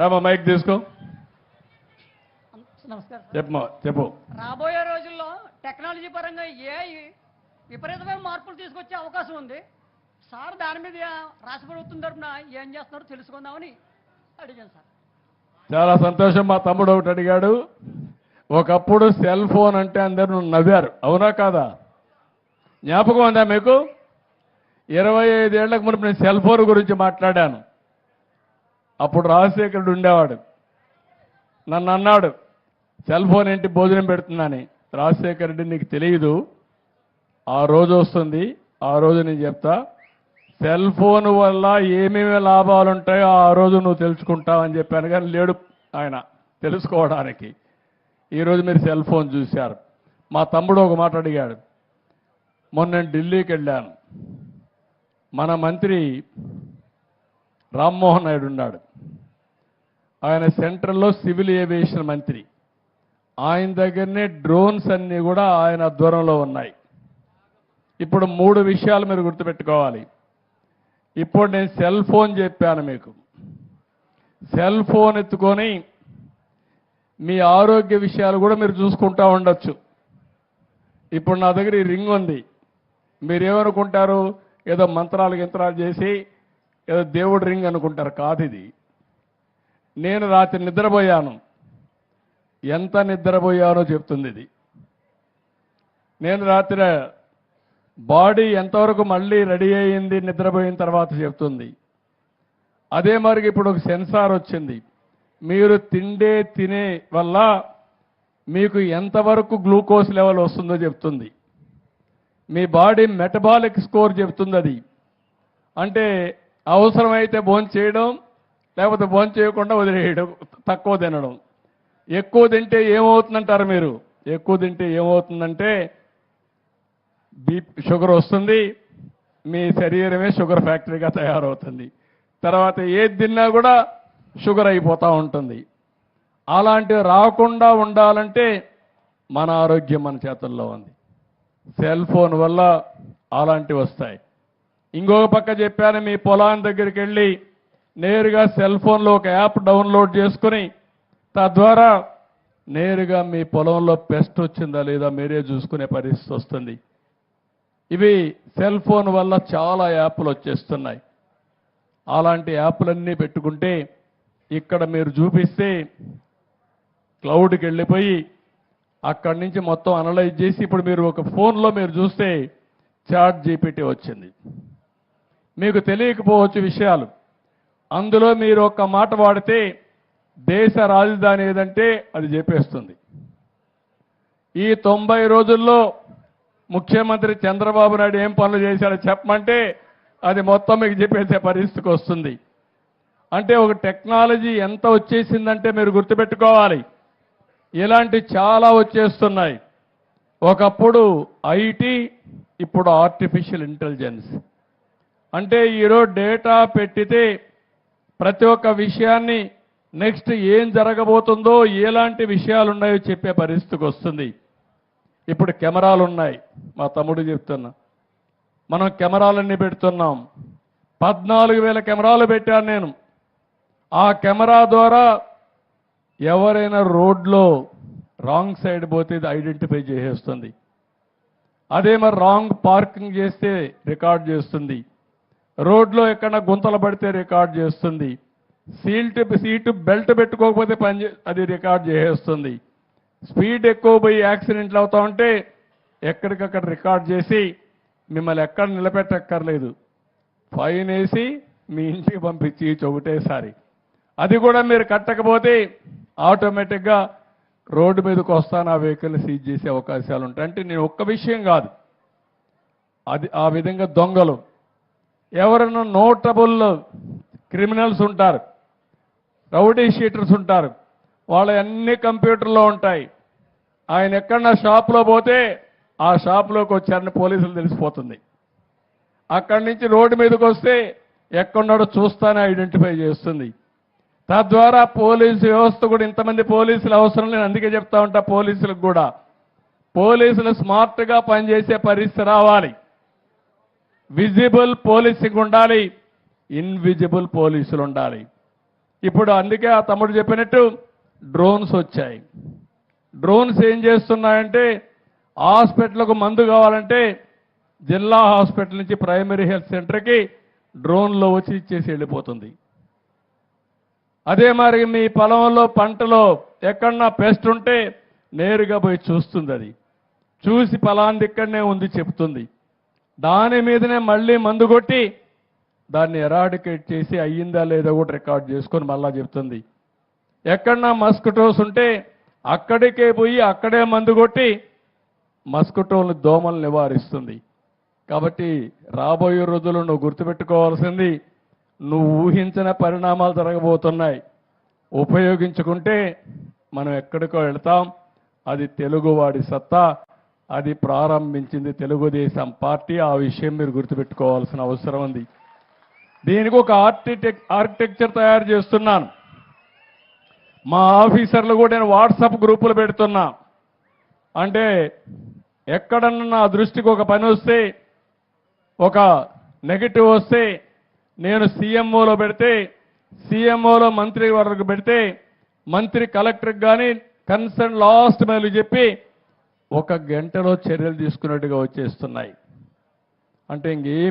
Rama mic తీసుకో. నమస్కారం. చెప్పమా చెప్పు. రాబోయే రోజుల్లో టెక్నాలజీ పరంగా ఏ విపరీతమైన మార్పులు తీసుకొచ్చే అవకాశం ఉంది. సార్ దాని మీద రాష్ట్ర ప్రభుత్వం తరఫున ఏం చేస్తున్నారో తెలుసుకుందామని అడిగాను సార్. చాలా సంతోషం మా తమ్ముడు ఒకటి అడిగాడు. ఒకప్పుడు సెల్ ఫోన్ అంటే అందరూ నవ్వారు. అవునా కాదా? జ్ఞాపకం ఉందా మీకు? ఇరవై ఐదేళ్ళకు మునుపు నేను సెల్ ఫోన్ గురించి మాట్లాడాను. అప్పుడు రాజశేఖరుడు ఉండేవాడు. నన్ను అన్నాడు సెల్ ఫోన్ ఏంటి? భోజనం పెడుతుందని. రాజశేఖర్ రెడ్డి నీకు తెలియదు ఆ రోజు వస్తుంది. ఆ రోజు నేను చెప్తా. సెల్ ఫోన్ వల్ల ఏమేమి లాభాలు ఉంటాయో ఆ రోజు నువ్వు తెలుసుకుంటావని చెప్పాను. కానీ లేడు ఆయన తెలుసుకోవడానికి. ఈరోజు మీరు సెల్ ఫోన్ చూశారు. మా తమ్ముడు ఒక మాట అడిగాడు. మొన్న నేను ఢిల్లీకి వెళ్ళాను. మన మంత్రి రామ్మోహన్ నాయుడు ఉన్నాడు. ఆయన సెంట్రల్లో సివిల్ ఏవియేషన్ మంత్రి. ఆయన దగ్గరనే డ్రోన్స్ అన్నీ కూడా ఆయన దూరంలో ఉన్నాయి. ఇప్పుడు మూడు విషయాలు మీరు గుర్తుపెట్టుకోవాలి. ఇప్పుడు నేను సెల్ ఫోన్ చెప్పాను మీకు. సెల్ ఫోన్ ఎత్తుకొని మీ ఆరోగ్య విషయాలు కూడా మీరు చూసుకుంటా ఉండొచ్చు. ఇప్పుడు నా దగ్గర ఈ రింగ్ ఉంది. మీరేమనుకుంటారు? ఏదో మంత్రాలు గింత్రాలు చేసి ఏదో దేవుడు రింగ్ అనుకుంటారు కాదు ఇది. నేను రాత్రి నిద్రపోయాను. ఎంత నిద్రపోయానో చెప్తుంది ఇది. నేను రాత్రి బాడీ ఎంతవరకు మళ్ళీ రెడీ అయ్యింది నిద్రపోయిన తర్వాత చెప్తుంది. అదే మరి ఇప్పుడు ఒక సెన్సార్ వచ్చింది. మీరు తిండే తినే వల్ల మీకు ఎంతవరకు గ్లూకోజ్ లెవెల్ వస్తుందో చెప్తుంది. మీ బాడీ మెటబాలిక్ స్కోర్ చెప్తుంది అది. అంటే అవసరమైతే భోజనం చేయడం లేకపోతే భోజనం చేయకుండా వదిలేయడం తక్కువ తినడం. ఎక్కువ తింటే ఏమవుతుందంటారు మీరు? ఎక్కువ తింటే ఏమవుతుందంటే బీపీ షుగర్ వస్తుంది మీ శరీరమే షుగర్ ఫ్యాక్టరీగా తయారవుతుంది. తర్వాత ఏది తిన్నా కూడా షుగర్ అయిపోతూ ఉంటుంది. అలాంటివి రాకుండా ఉండాలంటే మన ఆరోగ్యం మన చేతుల్లో ఉంది. సెల్ ఫోన్ వల్ల అలాంటివి వస్తాయి. ఇంకొక పక్క చెప్పాను మీ పొలాన్ని దగ్గరికి వెళ్ళి నేరుగా సెల్ ఫోన్లో ఒక యాప్ డౌన్లోడ్ చేసుకుని తద్వారా నేరుగా మీ పొలంలో పెస్ట్ వచ్చిందా లేదా మీరే చూసుకునే పరిస్థితి వస్తుంది. ఇవి సెల్ ఫోన్ వల్ల చాలా యాప్లు వచ్చేస్తున్నాయి. అలాంటి యాప్లన్నీ పెట్టుకుంటే ఇక్కడ మీరు చూపిస్తే క్లౌడ్కి వెళ్ళిపోయి అక్కడి నుంచి మొత్తం అనలైజ్ చేసి ఇప్పుడు మీరు ఒక ఫోన్లో మీరు చూస్తే చాట్ జీపీటీ వచ్చింది. మీకు తెలియకపోవచ్చు విషయాలు. అందులో మీరు ఒక్క మాట వాడితే దేశ రాజధాని ఏదంటే అది చెప్పేస్తుంది. ఈ తొంభై రోజుల్లో ముఖ్యమంత్రి చంద్రబాబు నాయుడు ఏం పనులు చేశాడో చెప్పమంటే అది మొత్తం మీకు చెప్పేసే పరిస్థితికి వస్తుంది. అంటే ఒక టెక్నాలజీ ఎంత వచ్చేసిందంటే మీరు గుర్తుపెట్టుకోవాలి. ఇలాంటి చాలా వచ్చేస్తున్నాయి. ఒకప్పుడు ఐటీ ఇప్పుడు ఆర్టిఫిషియల్ ఇంటెలిజెన్స్. అంటే ఈరోజు డేటా పెట్టితే ప్రతి ఒక్క విషయాన్ని నెక్స్ట్ ఏం జరగబోతుందో ఎలాంటి విషయాలు ఉన్నాయో చెప్పే పరిస్థితికి వస్తుంది. ఇప్పుడు కెమెరాలు ఉన్నాయి మా తమ్ముడు చెప్తున్నా. మనం కెమెరాలన్నీ పెడుతున్నాం. పద్నాలుగు వేల కెమెరాలు పెట్టాను నేను. ఆ కెమెరా ద్వారా ఎవరైనా రోడ్లో రాంగ్ సైడ్ పోతే ఇది ఐడెంటిఫై చేసేస్తుంది. అదే మరి రాంగ్ పార్కింగ్ చేస్తే రికార్డ్ చేస్తుంది. రోడ్లో ఎక్కడ గుంతలు పడితే రికార్డ్ చేస్తుంది. సీల్ట్ సీటు బెల్ట్ పెట్టుకోకపోతే పని చే- అది రికార్డ్ చేసేస్తుంది. స్పీడ్ ఎక్కువ పోయి యాక్సిడెంట్లు అవుతా ఉంటే ఎక్కడికక్కడ రికార్డ్ చేసి మిమ్మల్ని ఎక్కడ నిలబెట్టక్కర్లేదు. ఫైన్ వేసి మీ ఇంటికి పంపించి ఒకటేసారి అది కూడా మీరు కట్టకపోతే ఆటోమేటిక్గా రోడ్డు మీదకి వస్తాను ఆ వెహికల్ని సీజ్ చేసే అవకాశాలు ఉంటాయి. అంటే నేను ఒక్క విషయం కాదు. అది ఆ విధంగా దొంగలు. ఎవరైనా నోటబుల్ క్రిమినల్స్ ఉంటారు. రౌడీ షీటర్స్ ఉంటారు. వాళ్ళ అన్ని కంప్యూటర్లో ఉంటాయి. ఆయన ఎక్కడన్నా షాప్లో పోతే ఆ షాప్లోకి వచ్చారని పోలీసులు తెలిసిపోతుంది. అక్కడి నుంచి రోడ్డు మీదకి వస్తే ఎక్కడున్నాడో చూస్తానే ఐడెంటిఫై చేస్తుంది. తద్వారా పోలీసు వ్యవస్థ కూడా ఇంతమంది పోలీసులు అవసరం లేని అందుకే చెప్తా ఉంటా పోలీసులకు కూడా. పోలీసులు స్మార్ట్గా పనిచేసే పరిస్థితి రావాలి. విజిబుల్ పోలీసింగ్ ఉండాలి. ఇన్విజిబుల్ పోలీసులు ఉండాలి. ఇప్పుడు అందుకే ఆ తమ్ముడు చెప్పినట్టు డ్రోన్స్ వచ్చాయి. డ్రోన్స్ ఏం చేస్తున్నాయంటే హాస్పిటల్కు మందు కావాలంటే జిల్లా హాస్పిటల్ నుంచి ప్రైమరీ హెల్త్ సెంటర్కి డ్రోన్లో వచ్చి ఇచ్చేసి వెళ్ళిపోతుంది. అదే మరి మీ పొలంలో పంటలో ఎక్కడన్నా పెస్ట్ ఉంటే నేరుగా పోయి చూస్తుంది అది. చూసి పలాంది ఇక్కడనే ఉంది చెప్తుంది. దాని మీదనే మళ్ళీ మందు కొట్టి దాన్ని ఎరాడికేట్ చేసి అయ్యిందా లేదా కూడా రికార్డ్ చేసుకొని మళ్ళా చెప్తుంది. ఎక్కడన్నా మస్కిటోస్ ఉంటే అక్కడికే పోయి అక్కడే మందు కొట్టి మస్కిటోలు దోమలు నివారిస్తుంది. కాబట్టి రాబోయే రోజుల్లో నువ్వు గుర్తుపెట్టుకోవాల్సింది నువ్వు ఊహించిన పరిణామాలు జరగబోతున్నాయి. ఉపయోగించుకుంటే మనం ఎక్కడికో వెళ్తాం అది తెలుగువాడి సత్తా. అది ప్రారంభించింది తెలుగుదేశం పార్టీ. ఆ విషయం మీరు గుర్తుపెట్టుకోవాల్సిన అవసరం ఉంది. దీనికి ఒక ఆర్కిటెక్ ఆర్కిటెక్చర్ తయారు చేస్తున్నాను. మా ఆఫీసర్లు కూడా నేను వాట్సాప్ గ్రూపులు పెడుతున్నా. అంటే ఎక్కడన్నా నా దృష్టికి ఒక పని వస్తే ఒక నెగటివ్ వస్తే నేను సీఎంఓలో పెడితే సీఎంఓలో మంత్రి వరకు పెడితే మంత్రి కలెక్టర్కి కానీ కన్సర్న్ లాస్ట్ మైలు చెప్పి ఒక గంటలో చర్యలు తీసుకున్నట్టుగా వచ్చేస్తున్నాయి. అంటే ఇంకేమి